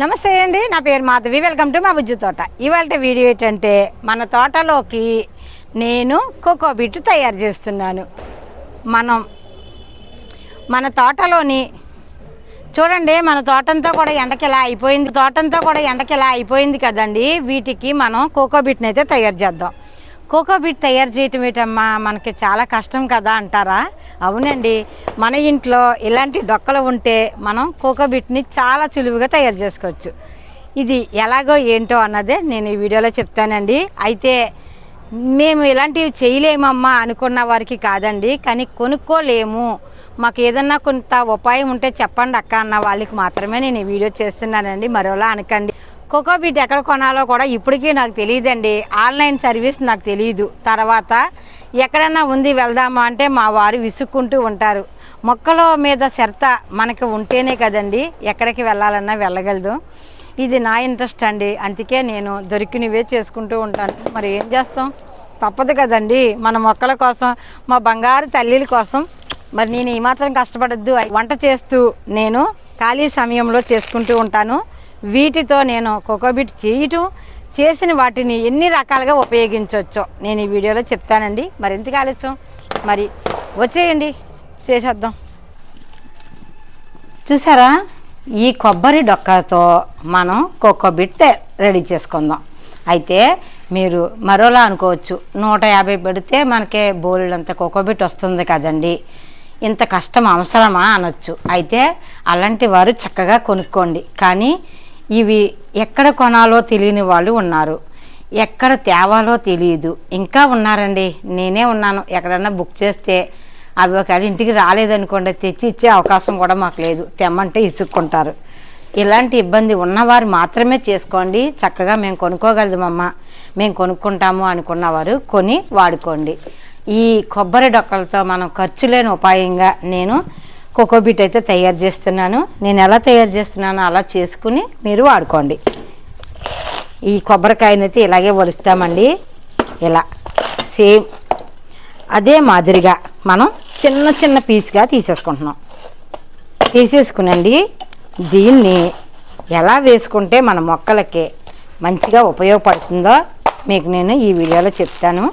నమస్తే అండి నా పేరు మాధవి. వెల్కమ్ టు మా బుజ్జు తోట. ఇవాళ వీడియో ఏంటంటే మన తోటలోకి నేను కోకోబిట్ తయారు చేస్తున్నాను. మనం మన తోటలోని చూడండి మన తోటంతా కూడా ఎండకిలా అయిపోయింది తోటంతా కూడా ఎండకిలా అయిపోయింది కదండి వీటికి మనం కోకో బిట్ని అయితే తయారు చేద్దాం. కోకో బిట్ తయారు చేయటం ఏటమ్మా మనకి చాలా కష్టం కదా అంటారా? అవునండి. మన ఇంట్లో ఇలాంటి డొక్కలు ఉంటే మనం కోకో బిట్ని చాలా సులువుగా తయారు చేసుకోవచ్చు. ఇది ఎలాగో ఏంటో అన్నదే నేను ఈ వీడియోలో చెప్తానండి. అయితే మేము ఇలాంటివి చేయలేమమ్మా అనుకున్న వారికి కాదండి. కానీ కొనుక్కోలేము. మాకు ఏదన్నా కొంత ఉపాయం ఉంటే చెప్పండి అక్క అన్న వాళ్ళకి మాత్రమే నేను ఈ వీడియో చేస్తున్నానండి. మరోలా అనకండి. కోకో బీట్ ఎక్కడ కొనాలో కూడా ఇప్పటికీ నాకు తెలియదండి. ఆన్లైన్ సర్వీస్ నాకు తెలియదు. తర్వాత ఎక్కడన్నా ఉంది వెళ్దామా అంటే మా వారు విసుక్కుంటూ ఉంటారు. మొక్కల మీద శ్రద్ధ మనకి ఉంటేనే కదండి ఎక్కడికి వెళ్ళాలన్నా వెళ్ళగలదు. ఇది నా ఇంట్రెస్ట్ అండి. అందుకే నేను దొరికినవే చేసుకుంటూ ఉంటాను. మరి ఏం చేస్తాం? తప్పదు కదండి. మన మొక్కల కోసం మా బంగారు తల్లిల కోసం. మరి నేను ఏమాత్రం కష్టపడద్దు. వంట చేస్తూ నేను ఖాళీ సమయంలో చేసుకుంటూ ఉంటాను. వీటితో నేను కోకోబిట్ చేయటం చేసిన వాటిని ఎన్ని రకాలుగా ఉపయోగించవచ్చో నేను ఈ వీడియోలో చెప్తానండి. మరి ఎందుకు ఆలస్యం? మరి వచ్చేయండి. చేసేద్దాం. చూసారా? ఈ కొబ్బరి డొక్కతో మనం కోకోబిట్ రెడీ చేసుకుందాం. అయితే మీరు మరోలా అనుకోవచ్చు నూట యాభై పెడితే మనకే బోలెడంత కోకోబిట్ వస్తుంది కదండి. ఇంత కష్టం అవసరమా అనొచ్చు. అయితే అలాంటి వారు చక్కగా కొనుక్కోండి. కానీ ఇవి ఎక్కడ కొనాలో తెలియని వాళ్ళు ఉన్నారు. ఎక్కడ తేవాలో తెలియదు. ఇంకా ఉన్నారండి. నేనే ఉన్నాను. ఎక్కడన్నా బుక్ చేస్తే అవి ఒకవేళ ఇంటికి రాలేదనుకోండి తెచ్చి ఇచ్చే అవకాశం కూడా మాకు లేదు. తెమ్మంటే ఇసుక్కుంటారు. ఇలాంటి ఇబ్బంది ఉన్నవారు మాత్రమే చేసుకోండి. చక్కగా మేము కొనుక్కోగలమమ్మ మేము కొనుక్కుంటాము అనుకున్నవారు కొని వాడుకోండి. ఈ కొబ్బరి డొక్కలతో మనం ఖర్చు లేని ఉపాయంగా నేను కోకోబీట్ అయితే తయారు చేస్తున్నాను. నేను ఎలా తయారు చేస్తున్నానో అలా చేసుకుని మీరు వాడుకోండి. ఈ కొబ్బరికాయనైతే ఇలాగే ఒలుస్తామండి. ఇలా. సేమ్ అదే మాదిరిగా మనం చిన్న చిన్న పీస్గా తీసేసుకుంటున్నాం. తీసేసుకునండి. దీన్ని ఎలా వేసుకుంటే మన మొక్కలకి మంచిగా ఉపయోగపడుతుందో మీకు నేను ఈ వీడియోలో చెప్తాను.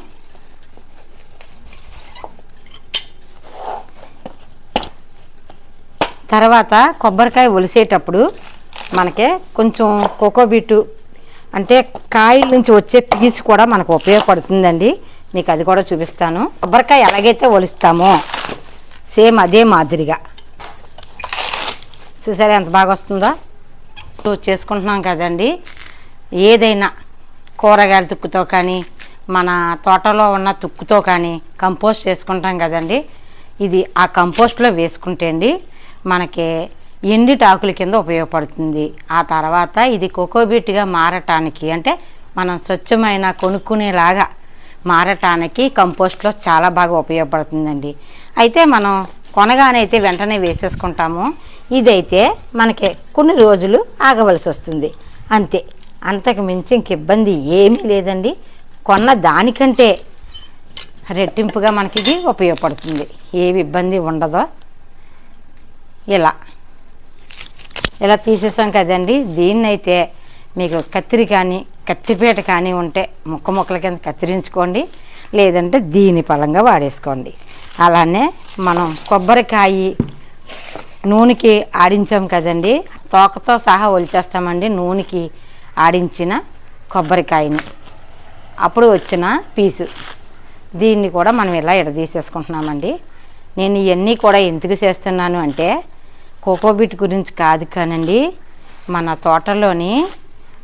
తర్వాత కొబ్బరికాయ ఒలిసేటప్పుడు మనకి కొంచెం కోకోబీటు అంటే కాయల నుంచి వచ్చే పీచు కూడా మనకు ఉపయోగపడుతుందండి. మీకు అది కూడా చూపిస్తాను. కొబ్బరికాయ ఎలాగైతే ఒలుస్తామో సేమ్ అదే మాదిరిగా. చూసారా ఎంత బాగా వస్తుందో? ఇప్పుడు చేసుకుంటున్నాం కదండి. ఏదైనా కూరగాయల తుక్కుతో కానీ మన తోటలో ఉన్న తుక్కుతో కానీ కంపోస్ట్ చేసుకుంటాం కదండి. ఇది ఆ కంపోస్ట్లో వేసుకుంటే అండి మనకి ఎండిటాకుల కింద ఉపయోగపడుతుంది. ఆ తర్వాత ఇది కోకోబీట్గా మారటానికి అంటే మనం స్వచ్ఛమైన కొనుక్కునేలాగా మారటానికి కంపోస్ట్లో చాలా బాగా ఉపయోగపడుతుందండి. అయితే మనం కొనగానే అయితే వెంటనే వేసేసుకుంటాము. ఇదైతే మనకి కొన్ని రోజులు ఆగవలసి వస్తుంది. అంతే. అంతకు మించి ఇంక ఇబ్బంది ఏమీ లేదండి. కొన్న దానికంటే రెట్టింపుగా మనకి ఇది ఉపయోగపడుతుంది. ఏమి ఇబ్బంది ఉండదో ఇలా. ఇలా తీసేసాం కదండి. దీన్నైతే మీకు కత్తిరి కానీ కత్తిపేట కానీ ఉంటే ముక్క ముక్కల కింద కత్తిరించుకోండి. లేదంటే దీని పలంగా వాడేసుకోండి. అలానే మనం కొబ్బరికాయ నూనెకి ఆడించాం కదండి. తోకతో సహా ఒలిచేస్తామండి నూనెకి ఆడించిన కొబ్బరికాయని. అప్పుడు వచ్చిన పీసు. దీన్ని కూడా మనం ఇలా ఎడదీసేసుకుంటున్నామండి నేను ఇవన్నీ కూడా ఎందుకు చేస్తున్నాను అంటే కోకోబీట్ గురించి కాదు కానండి మన తోటలోని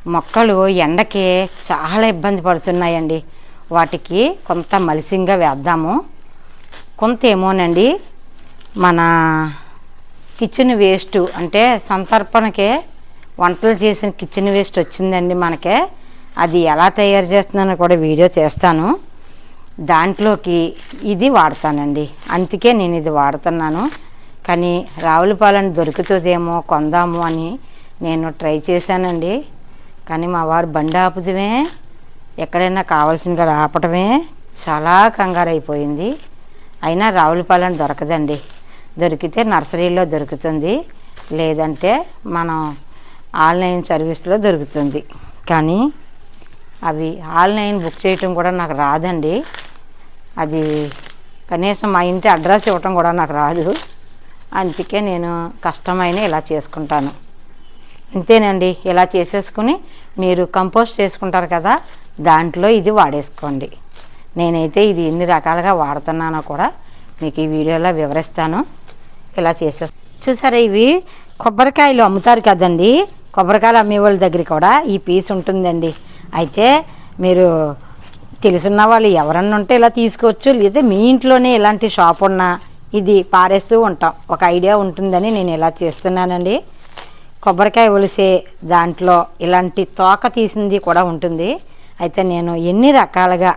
మొక్కలు ఎండకి చాలా ఇబ్బంది పడుతున్నాయండి. వాటికి కొంత మలిసింగా వేద్దాము. కొంత ఏమోనండి మన కిచెన్ వేస్ట్ అంటే సంతర్పణకే వంటలు చేసిన కిచెన్ వేస్ట్ వచ్చిందండి మనకే. అది ఎలా తయారు చేస్తున్నానో కూడా వీడియో చేస్తాను. దాంట్లోకి ఇది వాడతానండి. అందుకే నేను ఇది వాడుతున్నాను. కానీ రావులపాలెం దొరుకుతుందేమో కొందాము అని నేను ట్రై చేశానండి. కానీ మా వారు బండి ఆపుదమే ఎక్కడైనా కావాల్సిన ఆపటమే చాలా కంగారు అయిపోయింది అయినా రావులపాలెం దొరకదండి. దొరికితే నర్సరీలో దొరుకుతుంది లేదంటే మనం ఆన్లైన్ సర్వీస్లో దొరుకుతుంది. కానీ అవి ఆన్లైన్ బుక్ చేయటం కూడా నాకు రాదండి. అది కనీసం మా ఇంటి అడ్రస్ ఇవ్వటం కూడా నాకు రాదు. అందుకే నేను కష్టమైన ఇలా చేసుకుంటాను. అంతేనండి ఇలా చేసేసుకుని మీరు కంపోస్ట్ చేసుకుంటారు కదా దాంట్లో ఇది వాడేసుకోండి. నేనైతే ఇది ఎన్ని రకాలుగా వాడుతున్నానో కూడా మీకు ఈ వీడియోలో వివరిస్తాను. ఇలా చేసే చూసారా ఇవి? కొబ్బరికాయలు అమ్ముతారు కదండి కొబ్బరికాయలు అమ్మే వాళ్ళ దగ్గర కూడా ఈ పీస్ ఉంటుందండి. అయితే మీరు తెలుసున్న వాళ్ళు ఎవరన్నా ఉంటే ఇలా తీసుకోవచ్చు లేదా మీ ఇంట్లోనే ఇలాంటి షాప్ ఉన్నా ఇది పారేస్తూ ఉంటాం. ఒక ఐడియా ఉంటుందని నేను ఇలా చేస్తున్నానండి. కొబ్బరికాయ ఒలిసే దాంట్లో ఇలాంటి తోక తీసింది కూడా ఉంటుంది. అయితే నేను ఎన్ని రకాలుగా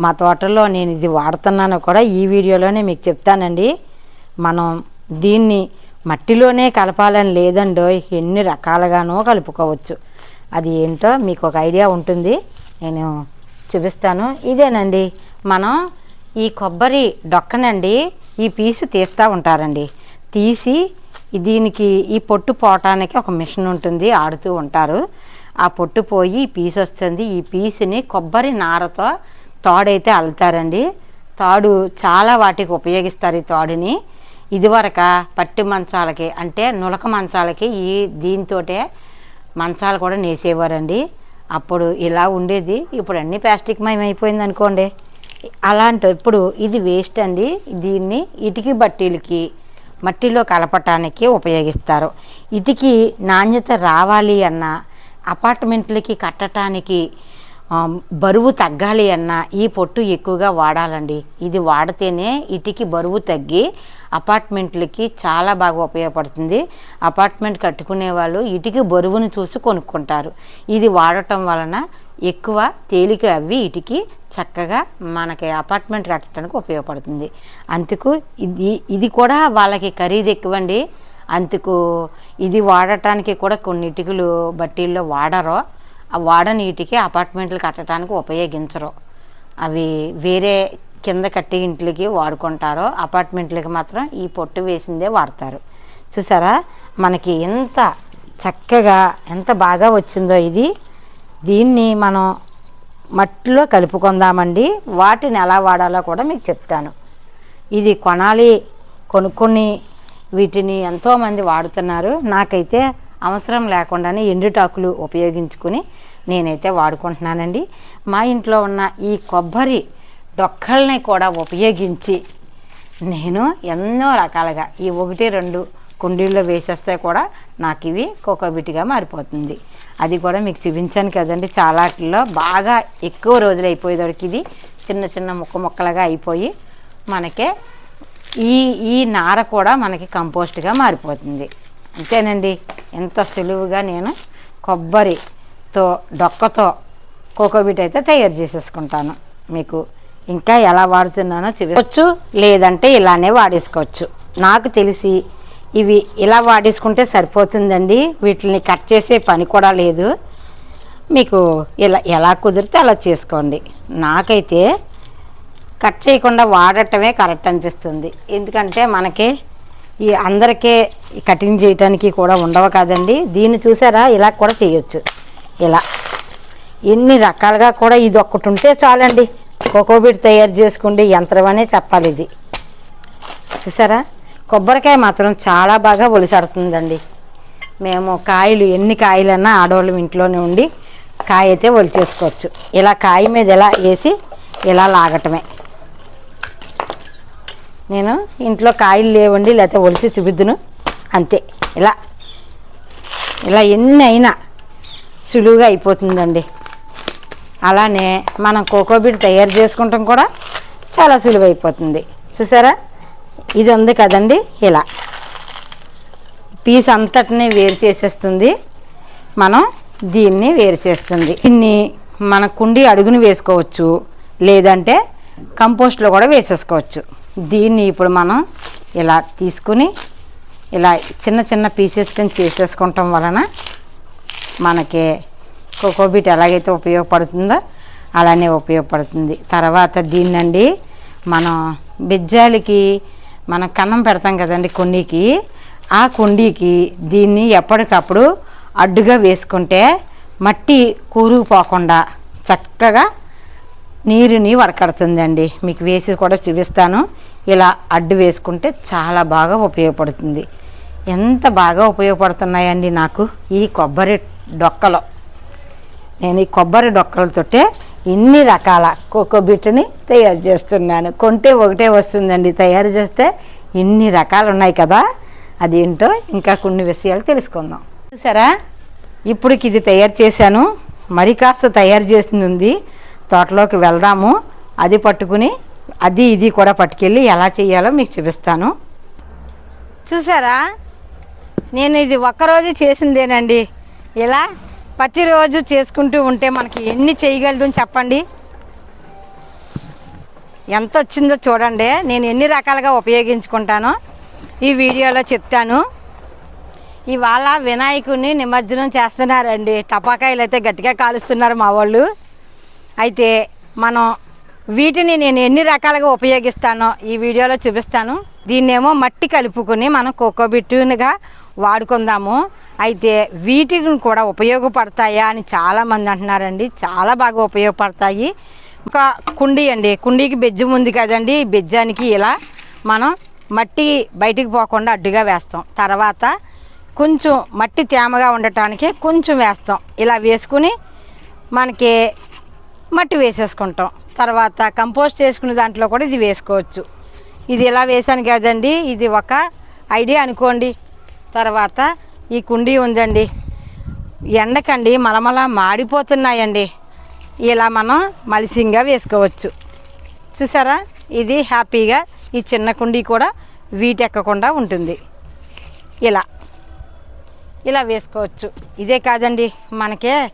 మా తోటలో నేను ఇది వాడుతున్నానో కూడా ఈ వీడియోలోనే మీకు చెప్తానండి. మనం దీన్ని మట్టిలోనే కలపాలని లేదండో ఎన్ని రకాలుగానో కలుపుకోవచ్చు. అది ఏంటో మీకు ఒక ఐడియా ఉంటుంది. నేను చూపిస్తాను. ఇదేనండి. మనం ఈ కొబ్బరి డొక్కనండి ఈ పీసు తీస్తూ ఉంటారండి. తీసి దీనికి ఈ పొట్టు పోవటానికి ఒక మిషన్ ఉంటుంది ఆడుతూ ఉంటారు. ఆ పొట్టు పోయి పీసు వస్తుంది. ఈ పీసుని కొబ్బరి నారతో తాడైతే అల్లుతారండి. తాడు చాలా వాటికి ఉపయోగిస్తారు ఈ తాడుని. ఇదివరక పట్టి మంచాలకి అంటే నులక మంచాలకి ఈ దీంతోటే మంచాలు కూడా నేసేవారండి. అప్పుడు ఇలా ఉండేది. ఇప్పుడు అన్నీ ప్లాస్టిక్ మయం అయిపోయింది అనుకోండి అలాంటి ఇప్పుడు ఇది వేస్ట్ అండి. దీన్ని ఇటుకి బట్టీలకి మట్టిలో కలపటానికి ఉపయోగిస్తారు. ఇటుకి నాణ్యత రావాలి అన్న అపార్ట్మెంట్లకి కట్టడానికి బరువు తగ్గాలి అన్న ఈ పొట్టు ఎక్కువగా వాడాలండి. ఇది వాడితేనే ఇటుకి బరువు తగ్గి అపార్ట్మెంట్లకి చాలా బాగా ఉపయోగపడుతుంది. అపార్ట్మెంట్ కట్టుకునే వాళ్ళు ఇటుకి బరువును చూసి కొనుక్కుంటారు. ఇది వాడటం వలన ఎక్కువ తేలిక అవి ఇటుకి చక్కగా మనకి అపార్ట్మెంట్ కట్టడానికి ఉపయోగపడుతుంది. అందుకు ఇది ఇది కూడా వాళ్ళకి ఖరీదు ఎక్కువండి. అందుకు ఇది వాడటానికి కూడా కొన్ని ఇటుకలు బట్టీల్లో వాడరో వాడని ఇటుకి అపార్ట్మెంట్లు కట్టడానికి ఉపయోగించరు. అవి వేరే కింద కట్టి ఇంట్లకి వాడుకుంటారో అపార్ట్మెంట్లకి మాత్రం ఈ పొట్టు వేసిందే వాడతారు. చూసారా? మనకి ఎంత చక్కగా ఎంత బాగా వచ్చిందో ఇది. దీన్ని మనం మట్టిలో కలుపుకుందామండి. వాటిని ఎలా వాడాలో కూడా మీకు చెప్తాను. ఇది కొనాలి కొనుక్కొని వీటిని ఎంతోమంది వాడుతున్నారు. నాకైతే అవసరం లేకుండానే ఎండుటాకులు ఉపయోగించుకుని నేనైతే వాడుకుంటున్నానండి. మా ఇంట్లో ఉన్న ఈ కొబ్బరి డొక్కల్ని కూడా ఉపయోగించి నేను ఎన్నో రకాలుగా ఈ ఒకటి రెండు కుండీల్లో వేసేస్తే కూడా నాకు ఇవి కొకబిటిగా మారిపోతుంది. అది కూడా మీకు చూపించాను కదండి. చాలాట్లో బాగా ఎక్కువ రోజులు అయిపోయేదోడికి ఇది చిన్న చిన్న ముక్క ముక్కలుగా అయిపోయి మనకే ఈ ఈ నార కూడా మనకి కంపోస్ట్గా మారిపోతుంది. అంతేనండి. ఎంత సులువుగా నేను కొబ్బరితో డొక్కతో కోకోబీట్ అయితే తయారు చేసేసుకుంటాను. మీకు ఇంకా ఎలా వాడుతున్నానో చూపించవచ్చు లేదంటే ఇలానే వాడేసుకోవచ్చు. నాకు తెలిసి ఇవి ఇలా వాడేసుకుంటే సరిపోతుందండి. వీటిని కట్ చేసే పని కూడా లేదు. మీకు ఇలా ఎలా కుదిరితే అలా చేసుకోండి. నాకైతే కట్ చేయకుండా వాడటమే కరెక్ట్ అనిపిస్తుంది. ఎందుకంటే మనకి ఈ అందరికీ కటింగ్ చేయటానికి కూడా ఉండవు కదండి. దీన్ని చూసారా? ఇలా కూడా చేయొచ్చు. ఇలా. ఎన్ని రకాలుగా కూడా ఇది ఒక్కటి ఉంటే చాలండి. కోకోబిట్ తయారు చేసుకుంటే యంత్రం అనే చెప్పాలి ఇది. చూసారా? కొబ్బరికాయ మాత్రం చాలా బాగా ఒలిసడుతుందండి మేము కాయలు ఎన్ని కాయలన్నా ఆడవాళ్ళం ఇంట్లోనే ఉండి కాయ అయితే ఒలిచేసుకోవచ్చు. ఇలా కాయ మీద ఇలా వేసి ఇలా లాగటమే. నేను ఇంట్లో కాయలు లేవండి లేకపోతే ఒలిసి చూపిద్దును. అంతే. ఇలా ఇలా ఎన్ని అయినా సులువుగా అయిపోతుందండి. అలానే మనం కోకోబీడ్ తయారు చేసుకుంటాం కూడా చాలా సులువు అయిపోతుంది చూసారా? ఇది ఉంది కదండి ఇలా. పీస్ అంతటిని వేరు చేసేస్తుంది. మనం దీన్ని వేరు చేస్తుంది. దీన్ని మన కుండి అడుగుని వేసుకోవచ్చు లేదంటే కంపోస్ట్లో కూడా వేసేసుకోవచ్చు. దీన్ని ఇప్పుడు మనం ఇలా తీసుకుని ఇలా చిన్న చిన్న పీసెస్ కింద చేసేసుకోవటం వలన మనకి కోకోబీట్ ఎలాగైతే ఉపయోగపడుతుందో అలానే ఉపయోగపడుతుంది. తర్వాత దీన్నండి మనం బిజ్జాలకి మనం కన్నం పెడతాం కదండి కుండీకి. ఆ కుండీకి దీన్ని ఎప్పటికప్పుడు అడ్డుగా వేసుకుంటే మట్టి కూరుకుపోకుండా చక్కగా నీరుని వడకడుతుందండి మీకు వేసి కూడా చూపిస్తాను. ఇలా అడ్డు వేసుకుంటే చాలా బాగా ఉపయోగపడుతుంది. ఎంత బాగా ఉపయోగపడుతున్నాయండి నాకు ఈ కొబ్బరి డొక్కలు. నేను ఈ కొబ్బరి డొక్కలతోటే ఇన్ని రకాల కోకో బిట్ని తయారు చేస్తున్నాను. కొంటే ఒకటే వస్తుందండి. తయారు చేస్తే ఇన్ని రకాలు ఉన్నాయి కదా. అదేంటో ఇంకా కొన్ని విషయాలు తెలుసుకుందాం. చూసారా? ఇప్పుడుకి ఇది తయారు చేశాను. మరి కాస్త తయారు చేసింది. ఉంది తోటలోకి వెళ్దాము. అది పట్టుకుని అది ఇది కూడా పట్టుకెళ్ళి ఎలా చేయాలో మీకు చూపిస్తాను. చూసారా? నేను ఇది ఒక్కరోజు చేసిందేనండి. ఇలా ప్రతిరోజు చేసుకుంటూ ఉంటే మనకి ఎన్ని చేయగలదు చెప్పండి. ఎంత వచ్చిందో చూడండి. నేను ఎన్ని రకాలుగా ఉపయోగించుకుంటానో ఈ వీడియోలో చెప్తాను. ఇవాళ వినాయకుడిని నిమజ్జనం చేస్తున్నారండి. టపాకాయలు అయితే గట్టిగా కాలుస్తున్నారు మా వాళ్ళు. అయితే మనం వీటిని నేను ఎన్ని రకాలుగా ఉపయోగిస్తానో ఈ వీడియోలో చూపిస్తాను. దీన్నేమో మట్టి కలుపుకొని మనం కోకోబిట్టునిగా వాడుకుందాము. అయితే వీటిని కూడా ఉపయోగపడతాయా అని చాలామంది అంటున్నారండి. చాలా బాగా ఉపయోగపడతాయి. ఒక కుండీ అండి. కుండీకి బెజ్జం ఉంది కదండి. బెజ్జానికి ఇలా మనం మట్టి బయటికి పోకుండా అడ్డుగా వేస్తాం. తర్వాత కొంచెం మట్టి తేమగా ఉండటానికి కొంచెం వేస్తాం. ఇలా వేసుకుని మనకి మట్టి వేసేసుకుంటాం. తర్వాత కంపోస్ట్ చేసుకునే దాంట్లో కూడా ఇది వేసుకోవచ్చు. ఇది ఇలా వేసాను కదండి. ఇది ఒక ఐడియా అనుకోండి. తర్వాత ఈ కుండీ ఉందండి. ఎండకండి మలమల మాడిపోతున్నాయండి. ఇలా మనం మలిసింగా వేసుకోవచ్చు. చూసారా? ఇది హ్యాపీగా ఈ చిన్న కుండీ కూడా వీటెక్కకుండా ఉంటుంది. ఇలా. ఇలా వేసుకోవచ్చు. ఇదే కాదండి మనకే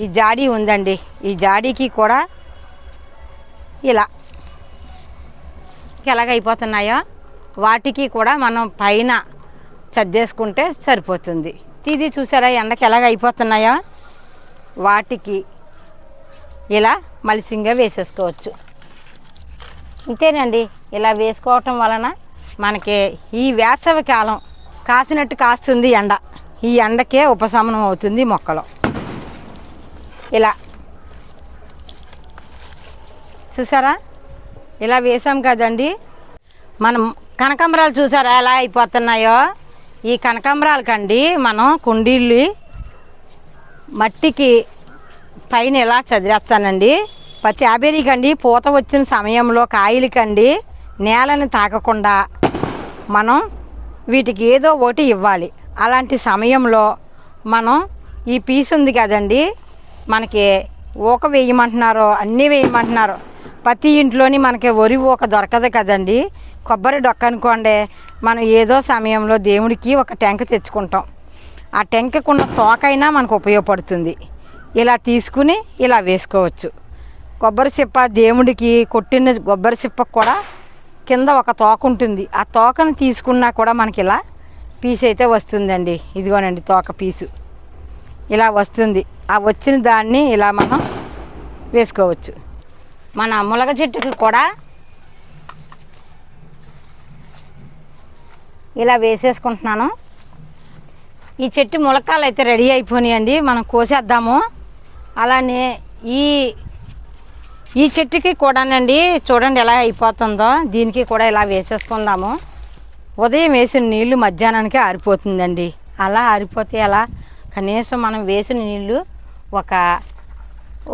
ఈ జాడీ ఉందండి. ఈ జాడీకి కూడా ఇలా. ఎలాగైపోతున్నాయో వాటికి కూడా మనం పైన చద్దేసుకుంటే సరిపోతుంది. ఇది చూసారా ఎండకి ఎలాగ అయిపోతున్నాయో? వాటికి ఇలా మలిసింగా వేసేసుకోవచ్చు. ఇంతేనండి ఇలా వేసుకోవటం వలన మనకి ఈ వేసవి కాలం కాసినట్టు కాస్తుంది ఎండ. ఈ ఎండకే ఉపశమనం అవుతుంది మొక్కలు. ఇలా. చూసారా? ఇలా వేసాం కదండి. మనం కనకాంబరాలు చూసారా ఎలా అయిపోతున్నాయో? ఈ కనకాంబరాలకండి మనం కుండీళ్ళు మట్టికి పైన ఇలా చదివేస్తానండి పచ్చి యాబేరీకండి పూత వచ్చిన సమయంలో కాయలకండి నేలని తాకకుండా మనం వీటికి ఏదో ఒకటి ఇవ్వాలి. అలాంటి సమయంలో మనం ఈ పీస్ ఉంది కదండి మనకి ఊక వేయమంటున్నారు అన్నీ వేయమంటున్నారు ప్రతి ఇంట్లోని మనకి వరి ఊక దొరకదు కదండి. కొబ్బరి డొక్క అనుకోండి మనం ఏదో సమయంలో దేవుడికి ఒక టెంక తెచ్చుకుంటాం. ఆ టెంకకున్న తోకైనా మనకు ఉపయోగపడుతుంది. ఇలా తీసుకుని ఇలా వేసుకోవచ్చు. కొబ్బరి చిప్ప దేవుడికి కొట్టిన కొబ్బరి చిప్పకు కూడా కింద ఒక తోక ఉంటుంది. ఆ తోకను తీసుకున్నా కూడా మనకి ఇలా పీస్ అయితే వస్తుందండి. ఇదిగోనండి తోక పీసు. ఇలా వస్తుంది. ఆ వచ్చిన దాన్ని ఇలా మనం వేసుకోవచ్చు. మన ములగ చెట్టుకి కూడా ఇలా వేసేసుకుంటున్నాను. ఈ చెట్టు ములక్కాలు అయితే రెడీ అయిపోయినాయండి మనం కోసేద్దాము. అలానే ఈ ఈ చెట్టుకి కూడానండి చూడండి ఎలా అయిపోతుందో. దీనికి కూడా ఇలా వేసేసుకుందాము. ఉదయం వేసిన నీళ్ళు మధ్యాహ్నానికి ఆరిపోతుందండి. అలా ఆరిపోతే ఎలా? కనీసం మనం వేసిన నీళ్ళు ఒక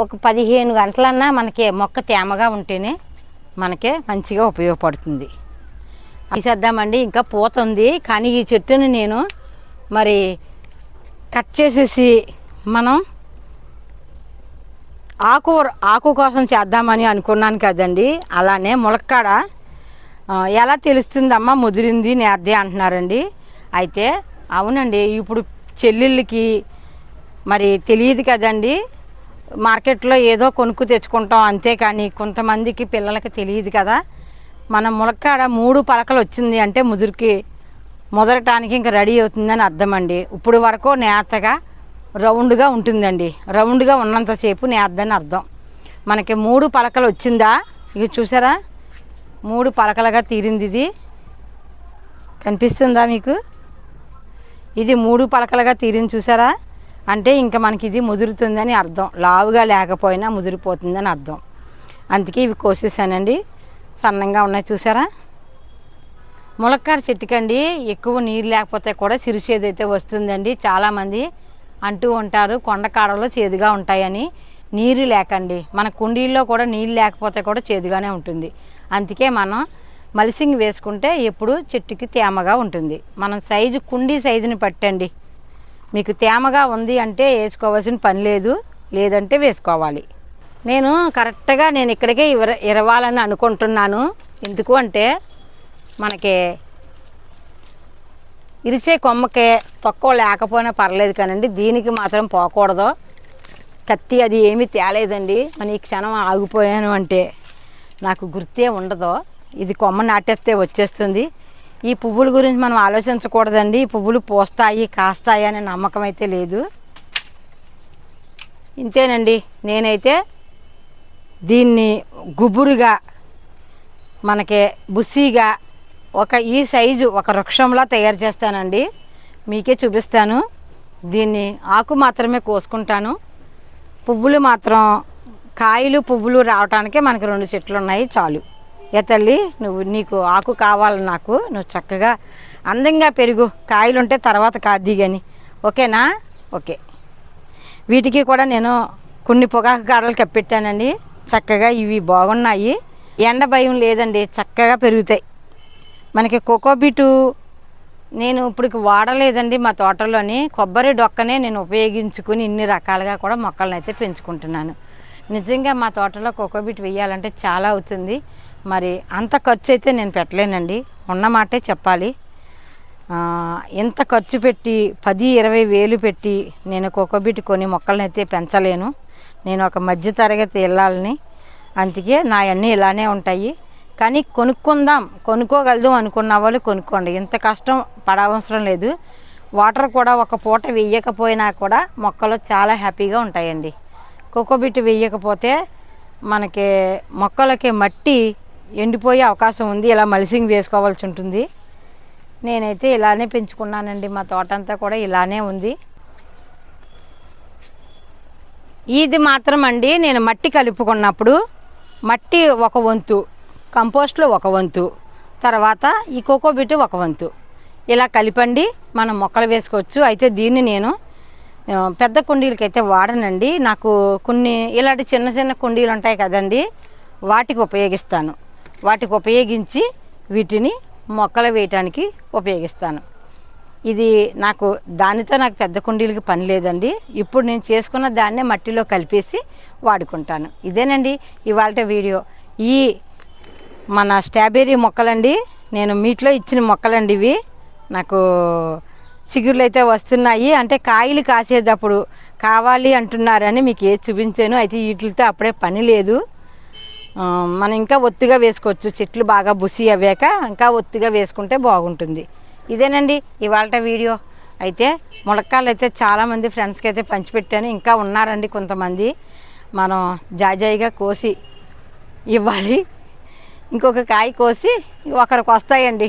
ఒక పదిహేను గంటలన్నా మనకి మొక్క తేమగా ఉంటేనే మనకే మంచిగా ఉపయోగపడుతుంది. తీసేద్దామండి ఇంకా పూత ఉంది కానీ ఈ చెట్టుని నేను మరి కట్ చేసేసి మనం ఆకు ఆకు కోసం చేద్దామని అనుకున్నాను కదండి. అలానే ములక్కాడ ఎలా తెలుస్తుందమ్మా ముదిరింది నేద్దే అంటున్నారండి. అయితే అవునండి ఇప్పుడు చెల్లెళ్ళకి మరి తెలియదు కదండి. మార్కెట్లో ఏదో కొనుక్కు తెచ్చుకుంటాం అంతే కానీ కొంతమందికి పిల్లలకి తెలియదు కదా. మన ములక్కాడ మూడు పలకలు వచ్చింది అంటే ముదురుకి ముదరటానికి ఇంకా రెడీ అవుతుందని అర్థం అండి ఇప్పుడు వరకు నేతగా రౌండ్గా ఉంటుందండి. రౌండ్గా ఉన్నంతసేపు నేద్దని అర్థం. మనకి మూడు పలకలు వచ్చిందా? ఇక చూసారా? మూడు పలకలుగా తీరింది ఇది. కనిపిస్తుందా మీకు? ఇది మూడు పలకలుగా తీరింది చూసారా? అంటే ఇంకా మనకి ఇది ముదురుతుందని అర్థం. లావుగా లేకపోయినా ముదిరిపోతుందని అర్థం. అందుకే ఇవి కోసేసానండి. సన్నంగా ఉన్నాయి చూసారా? ములక్కాడ చెట్టుకండి ఎక్కువ నీరు లేకపోతే కూడా సిరిసేది అయితే వస్తుందండి. చాలామంది అంటూ ఉంటారు కొండకాడలో చేదుగా ఉంటాయని. నీరు లేకండి. మన కుండీల్లో కూడా నీళ్ళు లేకపోతే కూడా చేదుగానే ఉంటుంది. అందుకే మనం మలిసింగ్ వేసుకుంటే ఎప్పుడు చెట్టుకి తేమగా ఉంటుంది. మనం సైజు కుండీ సైజుని పట్టండి మీకు తేమగా ఉంది అంటే వేసుకోవాల్సిన పని లేదు లేదంటే వేసుకోవాలి. నేను కరెక్ట్గా నేను ఇక్కడికే ఇర ఇరవాలని అనుకుంటున్నాను. ఎందుకు అంటే మనకి ఇరిసే కొమ్మకే తక్కువ లేకపోయినా పర్లేదు కానండి దీనికి మాత్రం పోకూడదు. కత్తి అది ఏమీ తేలేదండి. మన ఈ క్షణం ఆగిపోయాను అంటే నాకు గుర్తే ఉండదు. ఇది కొమ్మ నాటేస్తే వచ్చేస్తుంది. ఈ పువ్వుల గురించి మనం ఆలోచించకూడదండి. ఈ పువ్వులు పోస్తాయి కాస్తాయి అనే నమ్మకం అయితే లేదు. ఇంతేనండి. నేనైతే దీన్ని గుబురుగా మనకి బుస్సీగా ఒక ఈ సైజు ఒక వృక్షంలా తయారు చేస్తానండి. మీకే చూపిస్తాను. దీన్ని ఆకు మాత్రమే కోసుకుంటాను. పువ్వులు మాత్రం కాయలు పువ్వులు రావటానికే మనకి రెండు చెట్లు ఉన్నాయి చాలు. ఏ తల్లి నువ్వు నీకు ఆకు కావాలి నాకు నువ్వు చక్కగా అందంగా పెరుగు. కాయలు ఉంటే తర్వాత కాద్ది కానీ ఓకేనా? ఓకే. వీటికి కూడా నేను కొన్ని పొగాకు గాడలు కప్పెట్టానండి. చక్కగా ఇవి బాగున్నాయి. ఎండ భయం లేదండి చక్కగా పెరుగుతాయి. మనకి కోకోబిటు నేను ఇప్పుడు వాడలేదండి మా తోటలోని. కొబ్బరి డొక్కనే నేను ఉపయోగించుకుని ఇన్ని రకాలుగా కూడా మొక్కలను అయితే పెంచుకుంటున్నాను. నిజంగా మా తోటలో కోకోబీట్ వేయాలంటే చాలా అవుతుంది. మరి అంత ఖర్చు అయితే నేను పెట్టలేనండి. ఉన్న మాటే చెప్పాలి. ఇంత ఎంత ఖర్చు పెట్టి పది ఇరవై వేలు పెట్టి నేను కోకోబీట్ కొని మొక్కలను అయితే పెంచలేను. నేను ఒక మధ్య తరగతి వెళ్ళాలని అందుకే నా అన్నీ ఇలానే ఉంటాయి. కానీ కొనుక్కుందాం కొనుక్కోగలదు అనుకున్న వాళ్ళు కొనుక్కోండి. ఇంత కష్టం పడవసరం లేదు. వాటర్ కూడా ఒక పూట వేయకపోయినా కూడా మొక్కలు చాలా హ్యాపీగా ఉంటాయండి. కోకోబిట్ వేయకపోతే మనకి మొక్కలకి మట్టి ఎండిపోయే అవకాశం ఉంది. ఇలా మలిసింగ్ వేసుకోవాల్సి ఉంటుంది. నేనైతే ఇలానే పెంచుకున్నానండి. మా తోట అంతా కూడా ఇలానే ఉంది. ఇది మాత్రం అండి నేను మట్టి కలుపుకున్నప్పుడు మట్టి ఒక వంతు కంపోస్ట్లో ఒక వంతు తర్వాత ఈ కోకోబిట్ ఒక వంతు. ఇలా కలిపండి మనం మొక్కలు వేసుకోవచ్చు. అయితే దీన్ని నేను పెద్ద కుండీలకి అయితే వాడనండి. నాకు కొన్ని ఇలాంటి చిన్న చిన్న కుండీలు ఉంటాయి కదండి వాటికి ఉపయోగిస్తాను. వాటికి ఉపయోగించి వీటిని మొక్కలు వేయటానికి ఉపయోగిస్తాను. ఇది నాకు దానితో నాకు పెద్ద కుండీలకి పని లేదండి. ఇప్పుడు నేను చేసుకున్న దాన్నే మట్టిలో కలిపేసి వాడుకుంటాను. ఇదేనండి ఇవాళ వీడియో. ఈ మన స్ట్రాబెర్రీ మొక్కలండి. నేను మీట్లో ఇచ్చిన మొక్కలండి ఇవి. నాకు చిగుర్లు అయితే వస్తున్నాయి. అంటే కాయలు కాసేటప్పుడు కావాలి అంటున్నారని మీకు ఏది చూపించాను. అయితే వీటితో అప్పుడే పని లేదు. మనం ఇంకా ఒత్తిగా వేసుకోవచ్చు. చెట్లు బాగా బుసి అవ్వాక ఇంకా ఒత్తిగా వేసుకుంటే బాగుంటుంది. ఇదేనండి ఇవాళ వీడియో. అయితే ములక్కాలు అయితే చాలామంది ఫ్రెండ్స్కి అయితే పంచిపెట్టాను. ఇంకా ఉన్నారండి కొంతమంది. మనం జాజాయిగా కోసి ఇవ్వాలి. ఇంకొక కాయ కోసి ఒకరికి వస్తాయండి.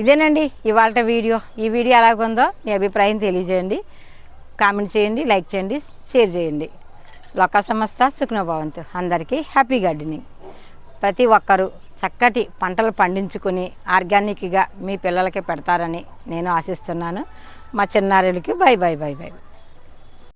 ఇదేనండి ఇవాళ వీడియో. ఈ వీడియో ఎలాగుందో మీ అభిప్రాయం తెలియజేయండి. కామెంట్ చేయండి లైక్ చేయండి షేర్ చేయండి. లోక సంస్థ సుఖ్నభవంతు. అందరికీ హ్యాపీ గార్డెనింగ్. ప్రతి ఒక్కరూ చక్కటి పంటలు పండించుకుని ఆర్గానిక్గా మీ పిల్లలకి పెడతారని నేను ఆశిస్తున్నాను. మా చిన్నారులకి బై బై బై బై.